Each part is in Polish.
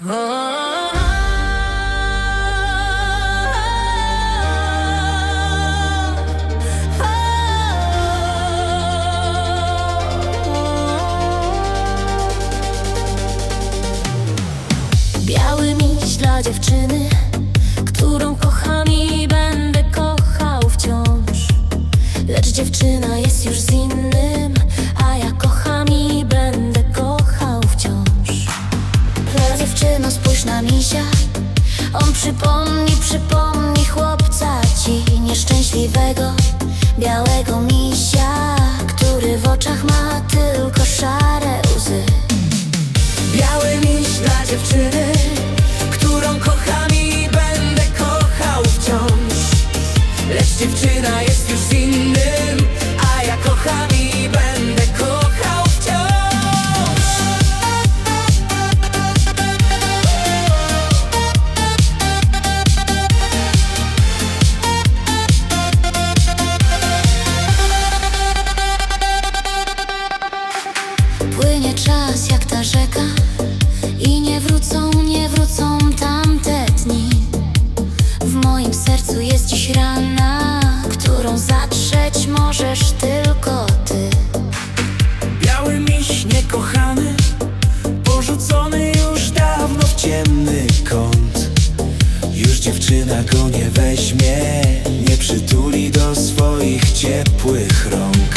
Biały miś dla dziewczyny, którą kocham on przypomni, przypomni chłopca ci nieszczęśliwego, białego misia, który w oczach ma tylko szare łzy. Biały miś dla dziewczyny, którą kocham i będę kochał wciąż. Lecz dziewczyna jest już z możesz tylko ty Biały miś niekochany, porzucony już dawno w ciemny kąt. Już dziewczyna go nie weźmie, nie przytuli do swoich ciepłych rąk.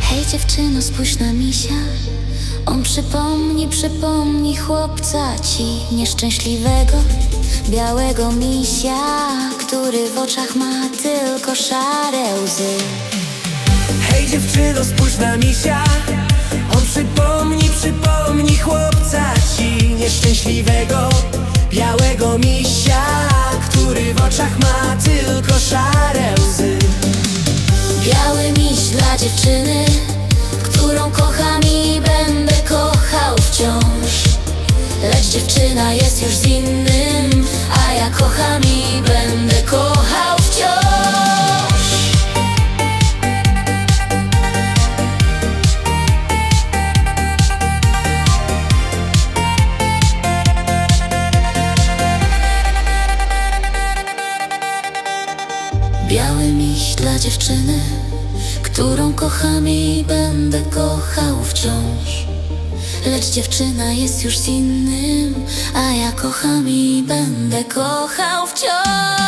Hej dziewczyno, spójrz na misia On przypomni, przypomni chłopca ci Nieszczęśliwego, białego misia Który w oczach ma tylko szare łzy dziewczyno, spójrz na misia On przypomni, przypomni chłopca ci Nieszczęśliwego, białego misia Który w oczach ma tylko szare łzy Biały miś dla dziewczyny, którą kocham i będę kochał wciąż. Lecz dziewczyna jest już z innym, Biały miś dla dziewczyny, którą kocham i będę kochał wciąż. Lecz dziewczyna jest już z innym, a ja kocham i będę kochał wciąż.